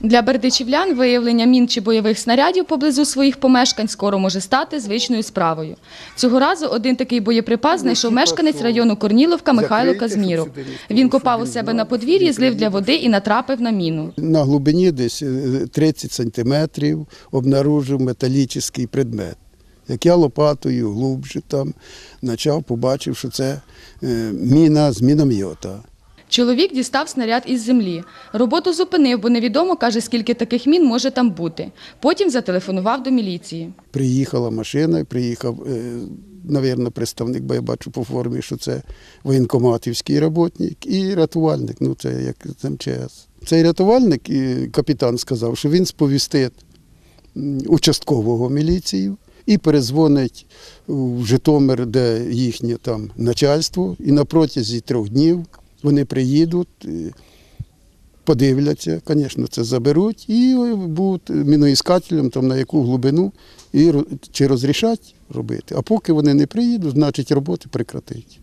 Для бердичівлян виявлення мін чи бойових снарядів поблизу своїх помешкань скоро може стати звичною справою. Цього разу один такий боєприпас знайшов мешканець району Корніловка Михайло Казміров. Він копав у себе на подвір'ї, злив для води і натрапив на міну. На глибині десь е, 30 сантиметрів обнаружив металічний предмет. Як я лопатою глубже там почав, побачив, що це е, міна з міномйота. Чоловік дістав снаряд із землі. Роботу зупинив, бо невідомо, каже, скільки таких мін може там бути. Потім зателефонував до міліції. Приїхала машина, приїхав, е, навірно, представник, бо я бачу по формі, що це воєнкоматівський роботник і рятувальник. Ну, це як МЧС. Цей рятувальник, капітан сказав, що він сповістить участкового міліцію і перезвонить в Житомир, де їхнє там начальство, і на протязі трьох днів вони приїдуть. е, Подивляться, звісно, це заберуть і будуть міноіскателем там на яку глибину і чи розрішать робити. А поки вони не приїдуть, значить роботи прекратить.